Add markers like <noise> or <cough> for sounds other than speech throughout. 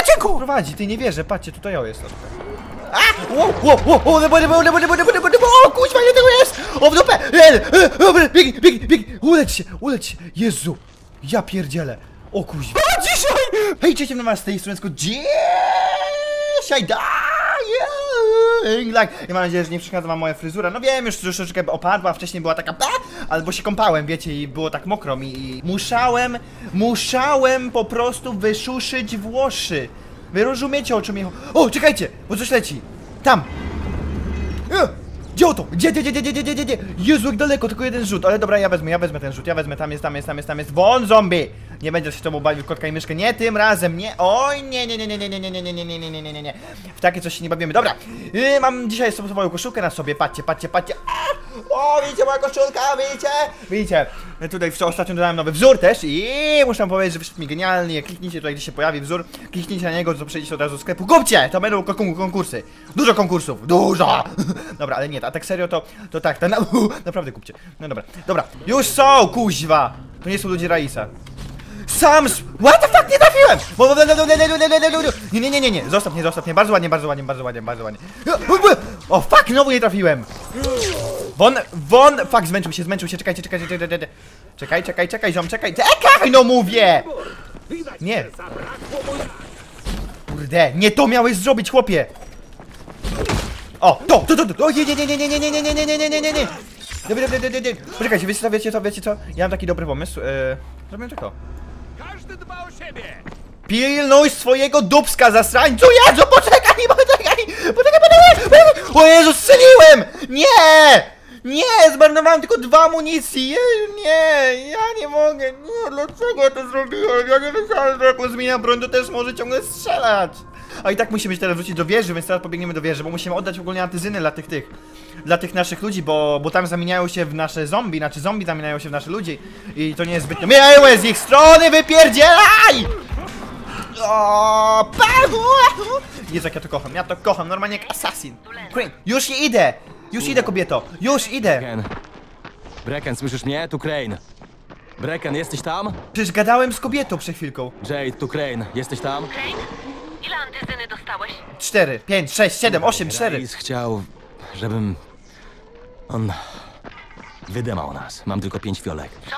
Odcinku! Prowadzi, ty nie wierzę, patrzcie, tutaj o jest. A! Ło, ło, ło, o, nebo, nebo, nebo, nebo, nebo, nebo, o, kuźwa, ile tego jest! O, w dupę! E, e, Dobra, biegnij, biegnij, biegnij! Uleć się, uleć się! Jezu! Ja pierdzielę! O kuźwa! A dzisiaj! Hej, cześć, na was z tej strony, dzisiaj daję! Tak, ja mam nadzieję, że nie przeszkadza wam moja fryzura. No wiem, już troszeczkę opadła, wcześniej była taka ba, albo się kąpałem, wiecie, i było tak mokro mi i musiałem, musiałem po prostu wysuszyć włosy. Wy rozumiecie o czym mi? O, czekajcie, bo coś leci. Tam. E, Gdzie to? Gdzie, gdzie, gdzie, gdzie, gdzie, gdzie, gdzie? Jezu, jak daleko, tylko jeden rzut. Ale dobra, ja wezmę, ja wezmę ten rzut, ja wezmę, tam jest, tam jest, tam jest, tam jest. Won zombie! Nie będzie się tobą bawił kotka i myszkę, nie tym razem, nie. Oj, nie, nie, nie, nie, nie, nie, nie, nie, nie, nie, nie, nie, nie, nie, nie, nie. W takie coś się nie bawimy. Dobra, yy, mam dzisiaj swoją koszulkę na sobie, patrzcie, patrzcie, patrzcie. O, widzicie moja koszulka, widzicie? Widzicie? Tutaj w- ostatnio dodałem nowy wzór też i muszę powiedzieć, że wyszedł mi genialnie. Jak kliknijcie tutaj, gdzie się pojawi wzór, kliknijcie na niego, to przejdziecie od razu do sklepu. Kupcie! To będą kon- konkursy. Dużo konkursów, dużo! Dobra, ale nie, a tak serio to, to tak, to na, naprawdę kupcie. No dobra, dobra, już są, kuźwa! To nie są ludzie Raisa. Sam What the fuck, nie trafiłem! Nie, nie, nie, nie, nie, zostaw mnie, zostaw mnie, bardzo ładnie, bardzo ładnie, bardzo ładnie, bardzo ładnie. O, fuck, znowu nie trafiłem! Won, won, fuck, zmęczył się, zmęczył się, czekajcie, czekajcie, czekaj, czekaj, czekaj, czekaj, czekaj, ziom, czekaj, czekaj, no mówię! Nie. Kurde, nie to miałeś zrobić, chłopie! O, to, to, to, to, o, nie, nie, nie, nie, nie, nie, nie, nie, nie, nie, nie, nie, nie, nie. Dobra, dobra, dobra, dobra. Poczekajcie, wiecie co, wiecie co, wiecie co? Ja mam taki dobry pomysł, eee, zrobię tylko. Każdy dba o siebie! Pilnuj swojego dubska, zasrańcu! Jezu, poczekaj, poczekaj! Poczekaj, poczekaj! O Jezu, strzeliłem! Nie! Nie, zmarnowałem tylko dwa amunicji! Jezu, nie, ja nie mogę, nie, dlaczego ja to zrobiłem? Ja nie wiedziałem, że jak zmienia broń, to też może ciągle strzelać! A i tak musimy się teraz wrócić do wieży, więc teraz pobiegniemy do wieży, bo musimy oddać ogólnie antyzyny dla tych tych, dla tych naszych ludzi, bo, bo tam zamieniają się w nasze zombie, znaczy zombie zamieniają się w nasze ludzi i to nie jest zbytnio miłe z ich strony, wypierdzielaj! O! Jezu, jak ja to kocham, ja to kocham, normalnie jak assassin. Crane, już idę! Już idę, kobieto! Już idę! Brecken. Brecken, słyszysz mnie? Tu Crane. Brecken, jesteś tam? Przecież gadałem z kobietą przed chwilką. Jade, tu Crane. Jesteś tam? Crane? Ile antyzyny dostałeś? 4, 5, 6, 7, 8, 4. Reis chciał, żebym... On... Wydymał nas. Mam tylko pięć fiolek. Co?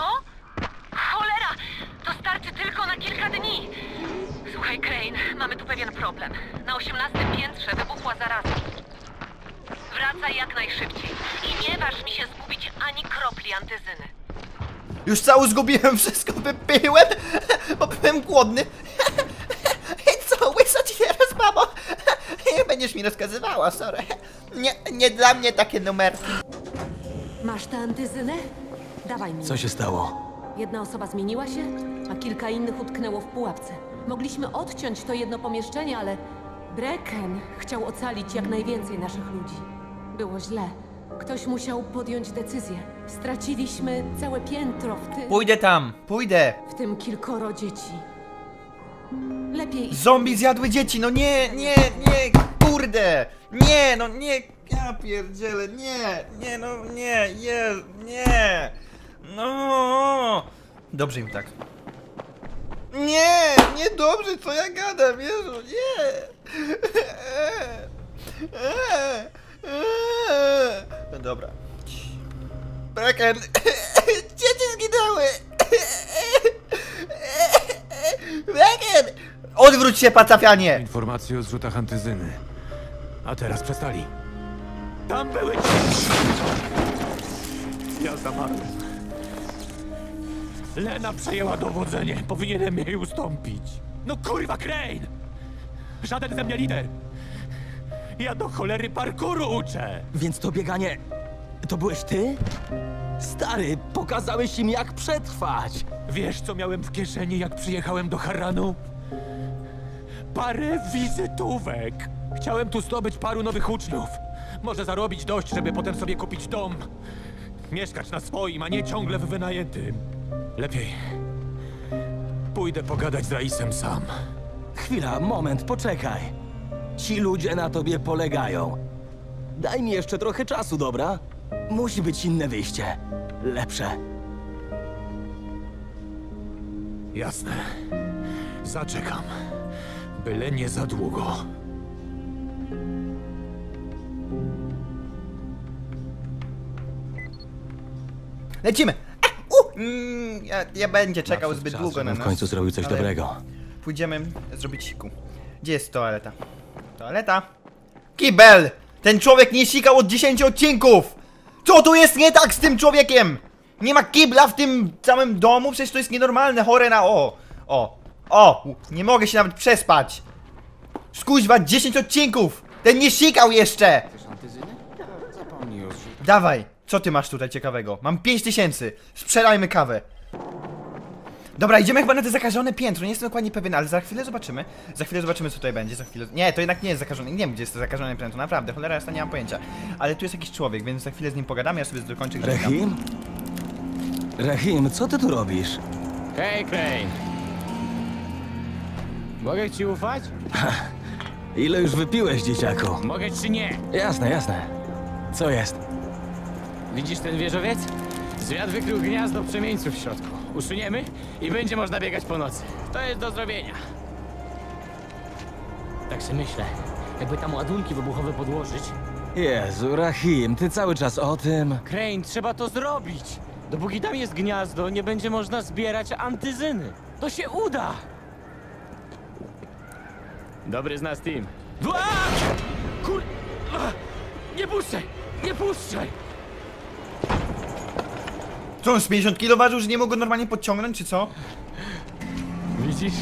Cholera! To starczy tylko na kilka dni. Słuchaj, Crane, mamy tu pewien problem. Na osiemnastym piętrze wybuchła zaraza. Wracaj jak najszybciej. I nie waż mi się zgubić ani kropli antyzyny. Już cały zgubiłem, wszystko wypiłem, bo byłem głodny. I co, łyso ci teraz, mamo? Nie będziesz mi rozkazywała, sorry. Nie, nie dla mnie takie numerki. Masz tę antyzynę? Dawaj mi. Co się stało? Jedna osoba zmieniła się, a kilka innych utknęło w pułapce. Mogliśmy odciąć to jedno pomieszczenie, ale Brecken chciał ocalić jak najwięcej naszych ludzi. Było źle. Ktoś musiał podjąć decyzję. Straciliśmy całe piętro, w tym, Pójdę tam, pójdę. w tym kilkoro dzieci. Lepiej Zombie zjadły dzieci, no nie, nie, nie, kurde, nie, no nie, ja nie, nie, no nie, je, nie, no, dobrze im tak. Nie, nie dobrze, co ja gadam, Jezu, nie. No dobra. Brecken, dzieci zginęły. Brecken! Odwróć się, patafianie! Informacje o zrzutach antyzyny. A teraz przestali. Tam były... Ja zamarłem. Lena przejęła dowodzenie. Powinienem jej ustąpić. No kurwa, Crane! Żaden ze mnie lider! Ja do cholery parkouru uczę. Więc to bieganie... To byłeś ty? Stary, pokazałeś im jak przetrwać! Wiesz, co miałem w kieszeni, jak przyjechałem do Haranu? Parę wizytówek. Chciałem tu zdobyć paru nowych uczniów. Może zarobić dość, żeby potem sobie kupić dom. Mieszkać na swoim, a nie ciągle w wynajętym. Lepiej. Pójdę pogadać z Raisem sam. Chwila, moment, poczekaj. Ci ludzie na tobie polegają. Daj mi jeszcze trochę czasu, dobra? Musi być inne wyjście. Lepsze. Jasne. Zaczekam. Byle nie za długo. Lecimy! A, u, mm, ja, ja będzie czekał zbyt czas, długo na nas. w końcu zrobił coś dobrego. Pójdziemy zrobić siku. Gdzie jest toaleta? Toaleta? Kibel! Ten człowiek nie sikał od 10 odcinków! Co tu jest nie tak z tym człowiekiem? Nie ma kibla w tym całym domu? Przecież to jest nienormalne, chore na o! O! O! Nie mogę się nawet przespać! Skuźwa, 10 odcinków! Ten nie sikał jeszcze! Dawaj, co ty masz tutaj ciekawego? Mam 5000, sprzedajmy kawę. Dobra, idziemy chyba na te zakażone piętro, nie jestem dokładnie pewien, ale za chwilę zobaczymy. Za chwilę zobaczymy co tutaj będzie, za chwilę... Nie, to jednak nie jest zakażone, nie wiem gdzie jest to zakażone piętro, naprawdę, cholera jasna, nie mam pojęcia. Ale tu jest jakiś człowiek, więc za chwilę z nim pogadamy, ja sobie dokończę tam. Rahim? Rahim, co ty tu robisz? Hej, Crane! Mogę ci ufać? Ile już wypiłeś, dzieciaku? Mogę czy nie? Jasne, jasne. Co jest? Widzisz ten wieżowiec? Zwiat wykrył gniazdo przemieńców w środku. Usuniemy i będzie można biegać po nocy. To jest do zrobienia. Tak sobie myślę, jakby tam ładunki wybuchowe podłożyć. Jezu, Rahim, ty cały czas o tym. Crane, trzeba to zrobić! Dopóki tam jest gniazdo, nie będzie można zbierać antyzyny. To się uda! Dobry z nas team. Ua! Kur... Nie puszczaj! Nie puszczaj! Co on z 50 kg ważył, że nie go normalnie podciągnąć, czy co? Widzisz?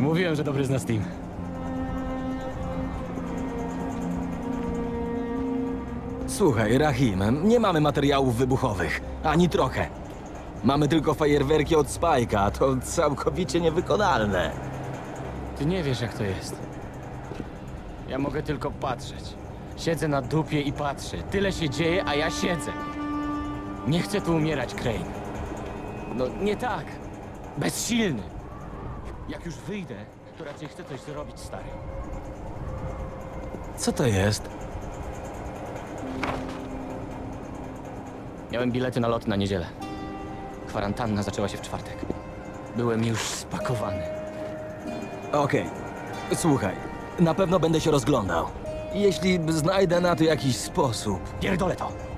Mówiłem, że dobry z nas team. Słuchaj, Rahim, nie mamy materiałów wybuchowych. Ani trochę. Mamy tylko fajerwerki od Spajka, to całkowicie niewykonalne. Ty nie wiesz, jak to jest. Ja mogę tylko patrzeć. Siedzę na dupie i patrzę. Tyle się dzieje, a ja siedzę. Nie chcę tu umierać, Crane. No, nie tak. Bezsilny. Jak już wyjdę, to raczej chcę coś zrobić, stary. Co to jest? Miałem bilety na lot na niedzielę. Kwarantanna zaczęła się w czwartek. Byłem już spakowany. Okej. Słuchaj, na pewno będę się rozglądał. Jeśli znajdę na to jakiś sposób. Pierdolę to!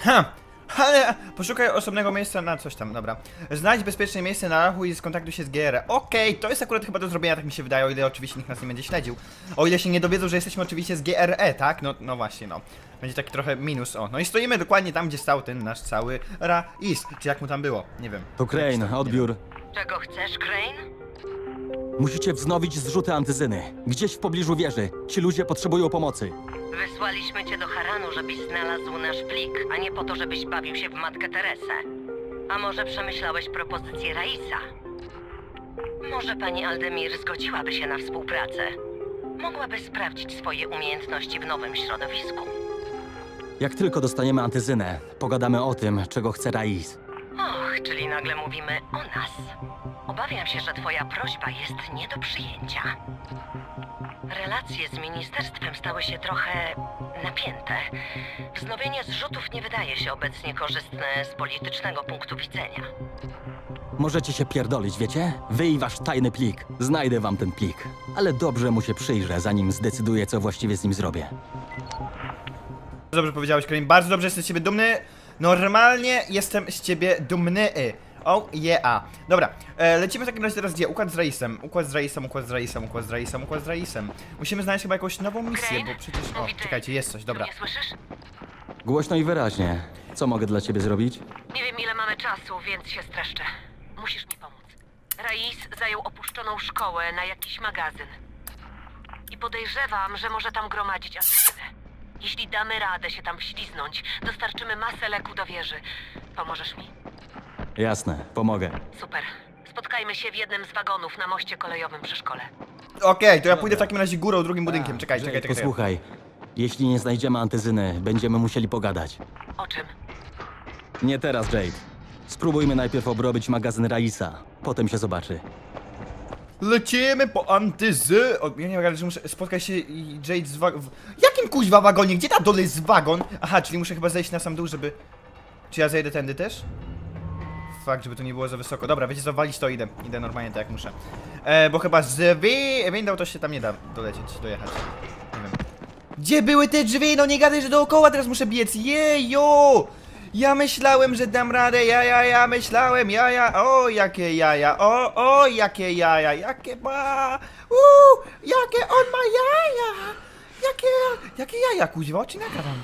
Ha! Ale poszukaj osobnego miejsca na coś tam, dobra. Znajdź bezpieczne miejsce na rachu i skontaktuj się z GR. Okej, to jest akurat chyba do zrobienia, tak mi się wydaje, o ile oczywiście nikt nas nie będzie śledził. O ile się nie dowiedzą, że jesteśmy oczywiście z GRE, tak? No, no właśnie, no. Będzie taki trochę minus, o. No i stoimy dokładnie tam, gdzie stał ten nasz cały Rais. Czy jak mu tam było? Nie wiem. To Crane, odbiór. Czego chcesz, Crane? Musicie wznowić zrzuty antyzyny. Gdzieś w pobliżu wieży. Ci ludzie potrzebują pomocy. Wysłaliśmy cię do Haranu, żebyś znalazł nasz plik, a nie po to, żebyś bawił się w Matkę Teresę. A może przemyślałeś propozycję Raisa? Może pani Aldemir zgodziłaby się na współpracę? Mogłaby sprawdzić swoje umiejętności w nowym środowisku. Jak tylko dostaniemy antyzynę, pogadamy o tym, czego chce Rais. Och, czyli nagle mówimy o nas. Obawiam się, że twoja prośba jest nie do przyjęcia. Relacje z ministerstwem stały się trochę napięte. Wznowienie zrzutów nie wydaje się obecnie korzystne z politycznego punktu widzenia. Możecie się pierdolić, wiecie? Wy i wasz tajny plik. Znajdę wam ten plik. Ale dobrze mu się przyjrzę, zanim zdecyduję, co właściwie z nim zrobię. Dobrze powiedziałeś, Karim. Bardzo dobrze jestem z ciebie dumny. Normalnie jestem z ciebie dumny. Oh yeah. Dobra, e, lecimy w takim razie teraz gdzie? Układ z Raisem. Układ z Raisem, układ z Raisem, układ z Raisem, układ z Raisem. Musimy znaleźć chyba jakąś nową misję, bo przecież... O, czekajcie, jest coś, dobra. Nie słyszysz? Głośno i wyraźnie. Co mogę dla ciebie zrobić? Nie wiem ile mamy czasu, więc się streszczę. Musisz mi pomóc. Rais zajął opuszczoną szkołę na jakiś magazyn. I podejrzewam, że może tam gromadzić antyzynę. Jeśli damy radę się tam wśliznąć, dostarczymy masę leku do wieży. Pomożesz mi? Jasne, pomogę. Super. Spotkajmy się w jednym z wagonów na moście kolejowym przy szkole. Okej, to ja pójdę w takim razie górą, drugim budynkiem. Czekaj, czekaj, czekaj. czekaj. Posłuchaj, jeśli nie znajdziemy antyzyny, będziemy musieli pogadać. O czym? Nie teraz, Jade. Spróbujmy najpierw obrobić magazyn Raisa. Potem się zobaczy. Lecimy po antyzy... O, ja nie wiem, że muszę spotkać się i Jade z wagon... Jakim kuźwa wagonie? Gdzie na dole jest wagon? Aha, czyli muszę chyba zejść na sam dół, żeby... Czy ja zejdę tędy też? Fakt, żeby to nie było za wysoko. Dobra, wiecie co, walić to idę. Idę normalnie tak jak muszę. E, bo chyba z wi- windą to się tam nie da dolecieć, dojechać. Nie wiem. Gdzie były te drzwi? No nie gadaj, że dookoła teraz muszę biec. Jeju! Ja myślałem, że dam radę, ja, ja, ja myślałem, ja, ja, o, jakie jaja, o, o, jakie jaja, jakie ma, uuu, jakie on ma jaja, jakie, jakie jaja, kuźwa, oczy nagadam.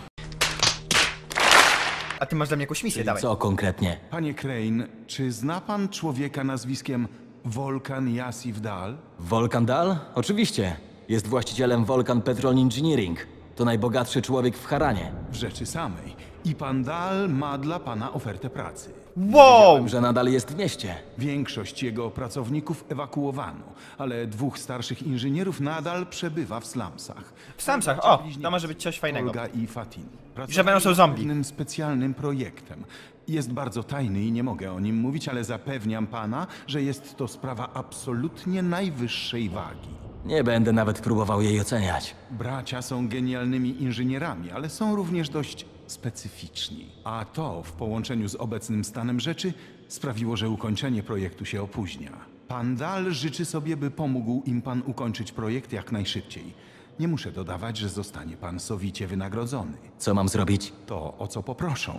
A ty masz dla mnie jakąś misję, dawaj. Co konkretnie? Panie Crane, czy zna pan człowieka nazwiskiem Volkan Yasivdal? Volkan Dal? Oczywiście. Jest właścicielem Volkan Petrol Engineering. To najbogatszy człowiek w Haranie. W rzeczy samej. I pan Dal ma dla pana ofertę pracy. Wow! Że nadal jest w mieście. Większość jego pracowników ewakuowano, ale dwóch starszych inżynierów nadal przebywa w slumsach. W Samsach, o, to może być coś fajnego. Olga i Fatin. Że będą są zombie. nad pewnym specjalnym projektem. Jest bardzo tajny i nie mogę o nim mówić, ale zapewniam pana, że jest to sprawa absolutnie najwyższej wagi. Nie będę nawet próbował jej oceniać. Bracia są genialnymi inżynierami, ale są również dość specyficzni. A to w połączeniu z obecnym stanem rzeczy sprawiło, że ukończenie projektu się opóźnia. Pan Dal życzy sobie, by pomógł im pan ukończyć projekt jak najszybciej. Nie muszę dodawać, że zostanie pan sowicie wynagrodzony. Co mam zrobić? To, o co poproszą.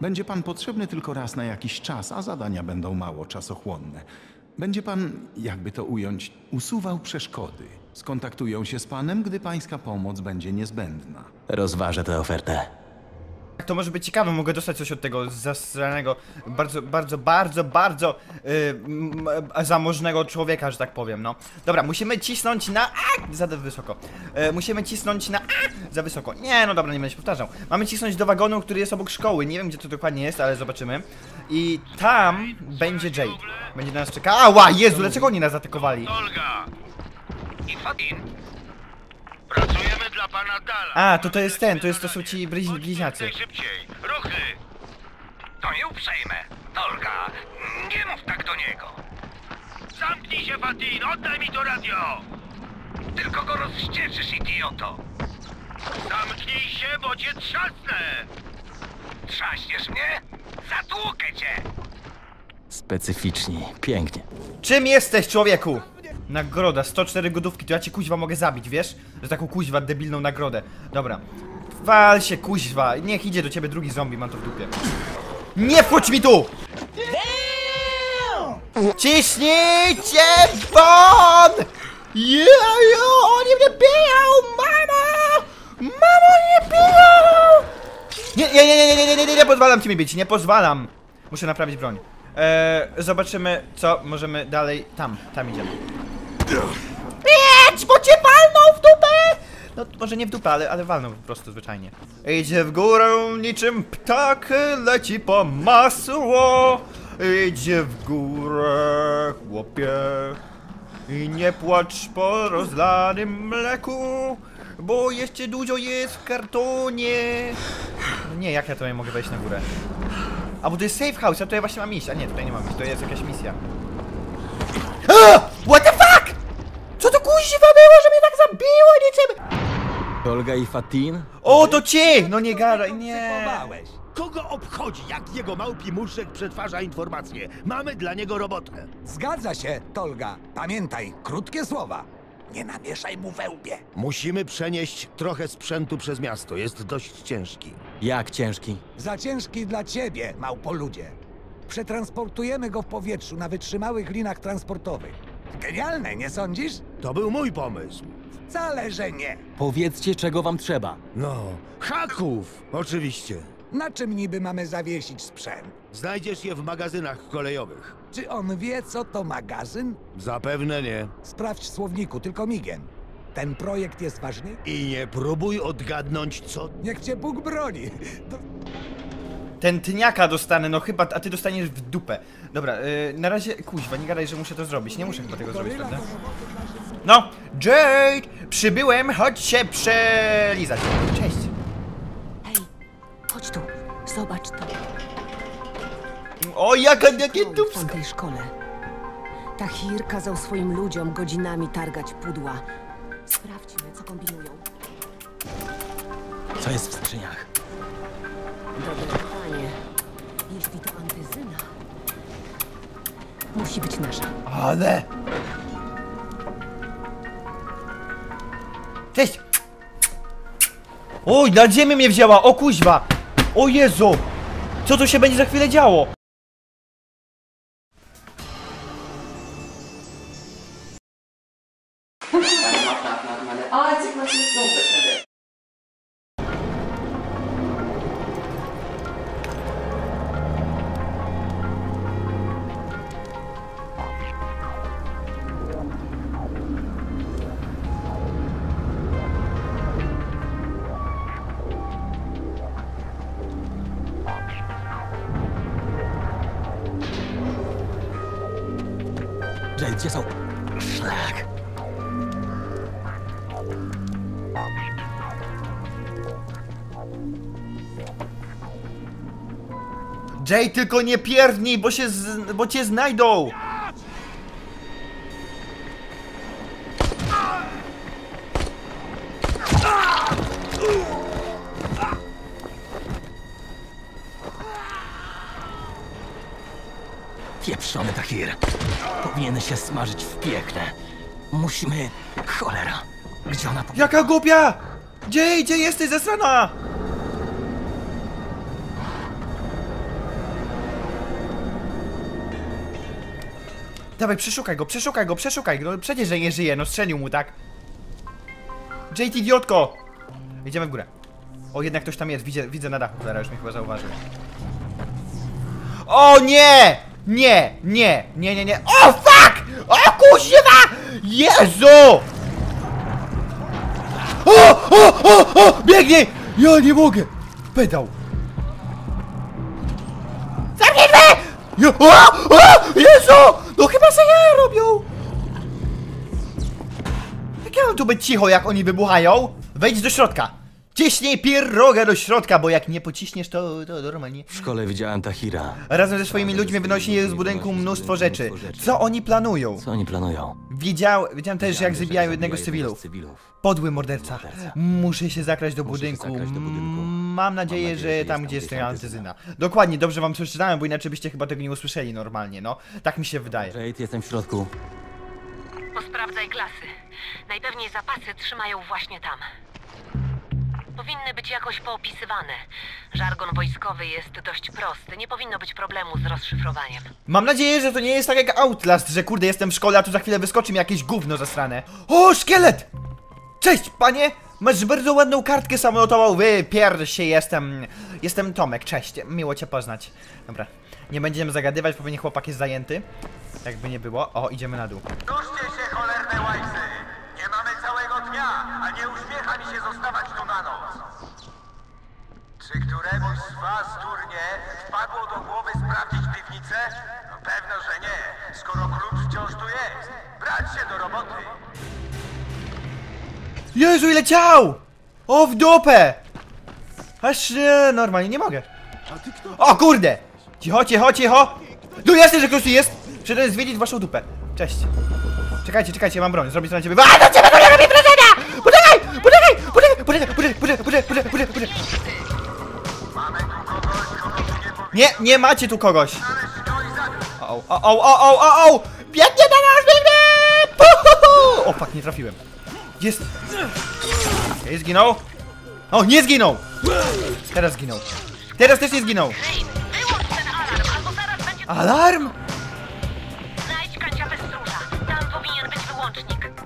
Będzie pan potrzebny tylko raz na jakiś czas, a zadania będą mało czasochłonne. Będzie pan, jakby to ująć, usuwał przeszkody. Skontaktują się z panem, gdy pańska pomoc będzie niezbędna. Rozważę tę ofertę. To może być ciekawe, mogę dostać coś od tego zastranego, bardzo, bardzo, bardzo, bardzo yy, zamożnego człowieka, że tak powiem, no. Dobra, musimy cisnąć na A, za wysoko. Yy, musimy cisnąć na A, za wysoko. Nie, no dobra, nie będę się powtarzał. Mamy cisnąć do wagonu, który jest obok szkoły. Nie wiem, gdzie to dokładnie jest, ale zobaczymy. I tam będzie Jade. Będzie na nas czekał. Ała, Jezu, dlaczego oni nas zaatakowali? Olga i dla pana Dala. A, to to jest ten, to jest, to są ci bliźni- bliźniacy. Najszybciej. Ruchy. To nie uprzejme. Olga, nie mów tak do niego. Zamknij się, Fatin, oddaj mi to radio. Tylko go rozścieczysz, idioto. Zamknij się, bo cię trzasnę. Trzaśniesz mnie? Zatłukę cię. Specyficzni. Pięknie. Czym jesteś, człowieku? Nagroda, 104 godówki, to ja cię kuźwa mogę zabić, wiesz? Za taką kuźwa debilną nagrodę. Dobra. Wal się, kuźwa. Niech idzie do ciebie drugi zombie, mam to w dupie. Nie wchodź mi tu! Ciśnijcie won! Jeju, oni mnie biją, mama! Mamo, nie biją! Nie, nie, nie, nie, nie, nie, nie, nie, nie pozwalam ci mi bić, nie pozwalam. Muszę naprawić broń. Eee, zobaczymy, co możemy dalej. Tam, tam idziemy. Jedź, bo cię walną w dupę! No, może nie w dupę, ale, ale walną po prostu zwyczajnie. Idzie w górę niczym ptak, leci po masło. Idzie w górę, chłopie. I nie płacz po rozlanym mleku, bo jeszcze dużo jest w kartonie. No nie, jak ja tutaj mogę wejść na górę? A bo to jest safe house, a tutaj właśnie mam iść. A nie, tutaj nie mam iść, to jest jakaś misja. A! What the fuck? Co to kuźwa było, że mnie tak zabiło niczym? Olga i Fatin? O, to ci! No nie gadaj, nie. Kogo obchodzi, jak jego małpi muszek przetwarza informacje? Mamy dla niego robotę. Zgadza się, Tolga. Pamiętaj, krótkie słowa. Nie namieszaj mu we łbie. Musimy przenieść trochę sprzętu przez miasto. Jest dość ciężki. Jak ciężki? Za ciężki dla ciebie, małpoludzie. Przetransportujemy go w powietrzu na wytrzymałych linach transportowych. Genialne, nie sądzisz? To był mój pomysł. Wcale, że nie. Powiedzcie, czego wam trzeba. No, haków! Oczywiście. Na czym niby mamy zawiesić sprzęt? Znajdziesz je w magazynach kolejowych. Czy on wie, co to magazyn? Zapewne nie. Sprawdź w słowniku, tylko migiem. Ten projekt jest ważny? I nie próbuj odgadnąć, co... Niech cię Bóg broni. Do... Ten tyniaka dostanę, no chyba, a ty dostaniesz w dupę. Dobra, yy, na razie, kuźwa, nie gadaj, że muszę to zrobić. Nie muszę chyba tego zrobić, prawda? No, Jade! Przybyłem, chodź się przelizać. Cześć. Hej, chodź tu, zobacz to. O, jaka, jakie W dupsko. tamtej szkole. Tahir kazał swoim ludziom godzinami targać pudła. Sprawdźmy, co kombinują. Co jest w skrzyniach? Dobre pytanie. Jeśli to antyzyna, musi być nasza. Ale... Cześć! Oj, na ziemię mnie wzięła, o kuźwa! O Jezu! Co tu się będzie za chwilę działo? Jay, tylko nie pierdnij, bo się z... bo cię znajdą! Pieprzony Tahir. Powinien się smażyć w piekle. Musimy... Cholera. Gdzie ona. Jaka głupia! Jay, gdzie jesteś zesrana? Dawaj, przeszukaj go, przeszukaj go, przeszukaj go. No przecież, że nie żyje, no strzelił mu, tak? Ty idiotko! Idziemy w górę. O, jednak ktoś tam jest, widzę, widzę na dachu, cholera, już mnie chyba zauważył. O nie! Nie, nie, nie, nie, nie. O fuck! O kuźwa! Jezu! O, o, o, o! Biegnij! Ja nie mogę! Pedał! Zamknij drzwi! O, o! Jezu! No chyba se ja robią! Jak ja mam tu być cicho, jak oni wybuchają? Wejdź do środka! Ciśnij pierogę do środka, bo jak nie pociśniesz, to, to normalnie... W szkole widziałem Tahira. Razem ze swoimi ludźmi wynosili z budynku mnóstwo rzeczy. Co oni planują? Co oni planują? Widział, widziałem też, że jak zabijają jednego z cywilów. Podły morderca. Muszę się zakraść do Muszę się budynku. zakraść do budynku. Mam nadzieję, że tam, gdzie jest antyzyna. Dokładnie, dobrze wam przeczytałem, bo inaczej byście chyba tego nie usłyszeli normalnie, no. Tak mi się wydaje. Jade, jestem w środku. Posprawdzaj klasy. Najpewniej zapasy trzymają właśnie tam. Powinny być jakoś poopisywane. Żargon wojskowy jest dość prosty. Nie powinno być problemu z rozszyfrowaniem. Mam nadzieję, że to nie jest tak jak Outlast, że kurde jestem w szkole, a tu za chwilę wyskoczy mi jakieś gówno zasrane. O, szkielet! Cześć, panie! Masz bardzo ładną kartkę samolotową, wypierd się, jestem... Jestem Tomek, cześć, miło cię poznać. Dobra, nie będziemy zagadywać, bo pewnie chłopak jest zajęty. Jakby nie było. O, idziemy na dół. Duszcie się, cholerne łajsy! Dnia, a nie uśmiecha mi się zostawać tu na noc. Czy któremuś z was, durnie, wpadło do głowy sprawdzić piwnicę? No pewno, że nie, skoro klucz wciąż tu jest. Brać się do roboty. Jezu, ile ciał! O, w dupę! Aż nie, normalnie nie mogę. O kurde! Cicho, cicho, cicho! Tu jasne, że ktoś tu jest! Przyszedłem zwiedzić waszą dupę. Cześć. Czekajcie, czekajcie, mam broń, zrobię to na ciebie. A, do ciebie, to robię wrażenia! Poczekaj! Poczekaj! Poczekaj! Poczekaj! Poczekaj! Poczekaj! Poczekaj! Poczekaj! Nie Nie, macie tu kogoś. O, o, o, o, o, o, o! Biegnie na nas, biegnie! O, fuck, nie trafiłem. Jest. Okej, zginął. O, nie zginął! Teraz zginął. Teraz też nie zginął. Alarm! Znajdź kanciapę stróża. Tam powinien być wyłącznik.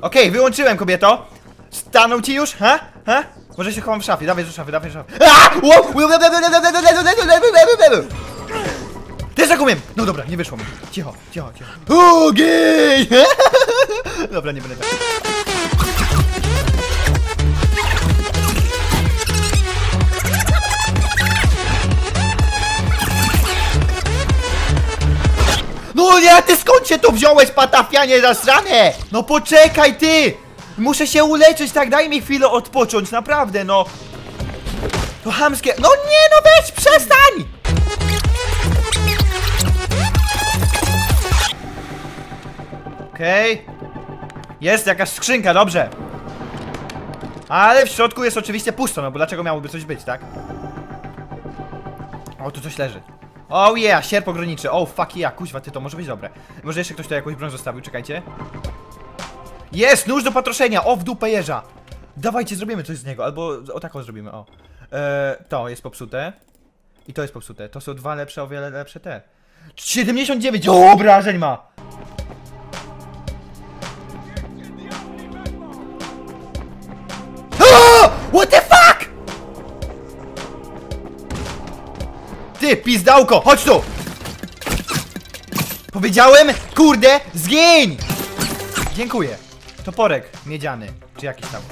Okej, wyłączyłem kobieto. Stanął ci już, ha? Ha? Może się chowam w szafie, dawaj do szafy, dawaj do szafy. Też tak umiem! No dobra, nie wyszło mi. Cicho, cicho, cicho. Ogień! Dobra, nie będę tak. No ty skąd się tu wziąłeś, patafianie zasrane? No poczekaj ty! Muszę się uleczyć, tak daj mi chwilę odpocząć, naprawdę, no. To hamskie. No nie, no weź, przestań! Okej. Jest jakaś skrzynka, dobrze. Ale w środku jest oczywiście pusto, no bo dlaczego miałoby coś być, tak? O, tu coś leży. Oh yeah, sierp ograniczy. Oh fuck yeah, kuźwa, ty to może być dobre. Może jeszcze ktoś tu jakąś broń zostawił, czekajcie. Jest, nóż do patroszenia! O, w dupę jeża! Dawajcie, zrobimy coś z niego, albo o taką zrobimy, o. E, to jest popsute. I to jest popsute. To są dwa lepsze, o wiele lepsze te. 79 obrażeń ma! O! What the Pizdałko, chodź tu! Powiedziałem, kurde, zgień! Dziękuję. Toporek miedziany, czy jakiś tam.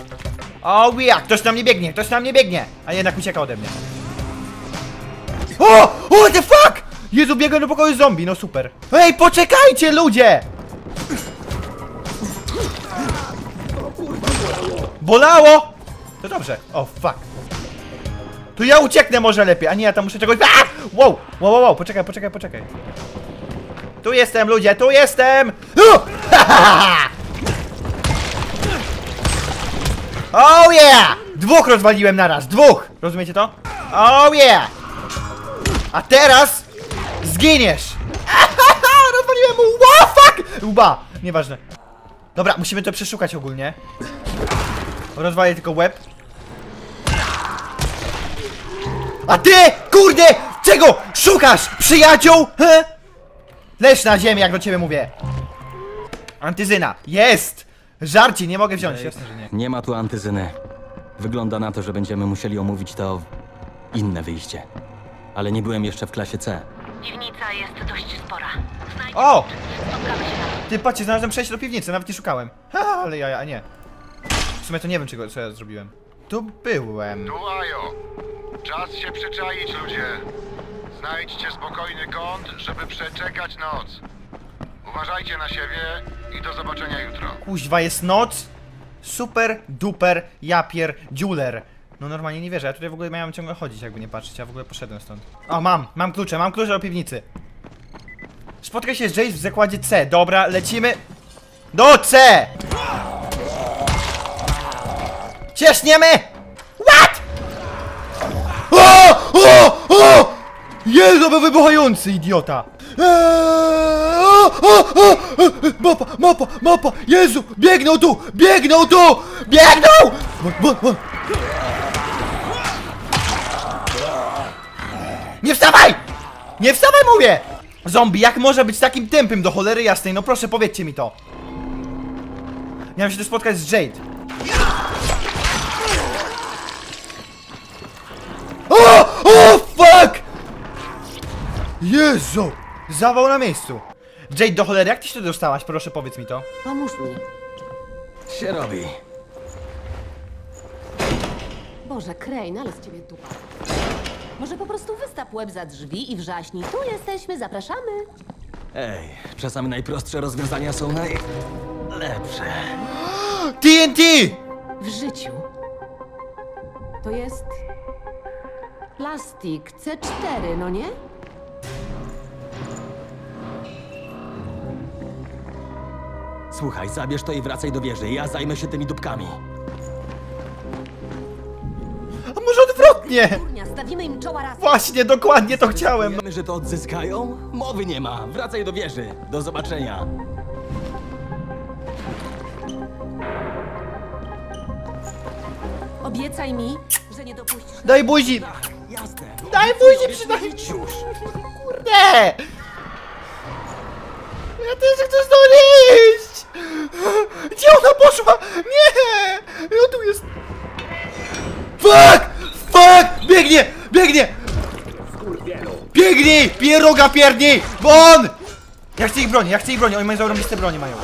O, yeah, ktoś na mnie biegnie, ktoś na mnie biegnie! A jednak ucieka ode mnie. O! What the fuck! Jezu, biegłem do pokoju zombie, no super. Ej, poczekajcie, ludzie! Bolało! To dobrze. O, fuck. To ja ucieknę może lepiej, a nie, ja tam muszę czegoś... A! Wow! Wow, wow, wow, poczekaj, poczekaj, poczekaj. Tu jestem, ludzie, tu jestem! <laughs> Oh yeah! Dwóch rozwaliłem naraz, dwóch! Rozumiecie to? Oh yeah! A teraz zginiesz! <laughs> Rozwaliłem mu! Wow, fuck! Łba! Nieważne. Dobra, musimy to przeszukać ogólnie. Rozwalę tylko łeb. A ty, kurde, czego szukasz, przyjaciół? He? Leż na ziemię, jak do ciebie mówię. Antyzyna, jest! Żarci, nie mogę wziąć, jasne, że nie. Nie ma tu antyzyny. Wygląda na to, że będziemy musieli omówić to inne wyjście. Ale nie byłem jeszcze w klasie C. Piwnica jest dość spora. O! spotkamy się. Ty, patrzcie, znalazłem przejście do piwnicy, nawet nie szukałem. Ha, ale ja, ja nie. W sumie to nie wiem, czego, co ja zrobiłem. Tu byłem. Tuajo! Czas się przyczaić, ludzie. Znajdźcie spokojny kąt, żeby przeczekać noc. Uważajcie na siebie i do zobaczenia jutro. Kuźwa, jest noc. Super, duper, japier, dziuler. No normalnie nie wierzę, ja tutaj w ogóle miałem ciągle chodzić, jakby nie patrzeć, ja w ogóle poszedłem stąd. O, mam, mam klucze, mam klucze do piwnicy. Spotkaj się z Jace w zakładzie C, dobra, lecimy do C! Cieszniemy! What? O! O! O! Jezu, był wybuchający, idiota! Eee, o, o, o, Mapa, mapa, mapa! Jezu! Biegną tu! Biegną tu! Biegną! Bo, bo, bo. Nie wstawaj! Nie wstawaj, mówię! Zombie, jak może być takim tępym do cholery jasnej? No proszę, powiedzcie mi to. Miałem się tu spotkać z Jade. Fuck! Jezu! Zawał na miejscu. Jade, do cholery, jak ty się tu dostałaś? Proszę, powiedz mi to. Pomóż mi. Się robi. Boże, Crane, ale z ciebie dupa. Może po prostu wystap łeb za drzwi i wrzaśnij. Tu jesteśmy, zapraszamy. Ej, czasami najprostsze rozwiązania są najlepsze. <gasps> TNT! W życiu. To jest... Plastik C4, no nie? Słuchaj, zabierz to i wracaj do wieży. Ja zajmę się tymi dupkami. A może odwrotnie? Kurnia, stawimy im czoła raz. Właśnie, dokładnie to chciałem. Wiemy, że to odzyskają? Mowy nie ma. Wracaj do wieży. Do zobaczenia. Obiecaj mi, że nie dopuścisz... Daj buzi! Jasne. Daj buzi przynajmniej! Już. Kurde! Ja też chcę stąd iść! Gdzie ona poszła? Nie! Ja tu jest... Fuck! Fuck! Biegnie! Biegnie! Biegnij! Pieroga pierdni! Bo on! Ja chcę ich broni, ja chcę ich broni, oni mają zarobiste bronie mają.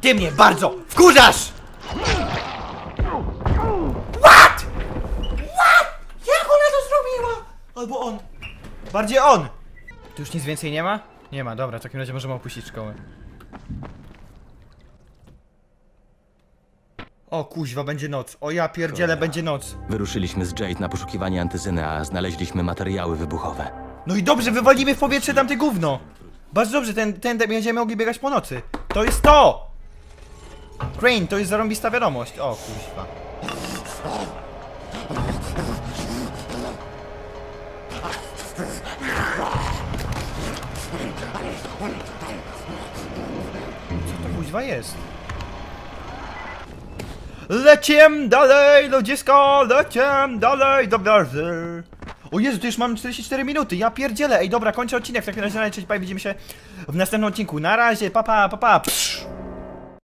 Ty mnie bardzo wkurzasz! What? What? Jak ona to zrobiła? Albo on. Bardziej on. Tu już nic więcej nie ma? Nie ma, dobra, w takim razie możemy opuścić szkołę. O kuźwa, będzie noc. O ja pierdzielę, będzie noc. Wyruszyliśmy z Jade na poszukiwanie antyzyny, a znaleźliśmy materiały wybuchowe. No i dobrze, wywalimy w powietrze tamte gówno. Bardzo dobrze, ten, ten będziemy mogli biegać po nocy. To jest to! Crane, to jest zarąbista wiadomość. O, kuźwa. Kuźwa jest? Leciem dalej, ludzisko, leciem dalej do bazy. O Jezu, to już mam 44 minuty, ja pierdzielę. Ej, dobra, kończę odcinek, w takim razie, bye, widzimy się w następnym odcinku. Na razie, papa, papa, pa, pa.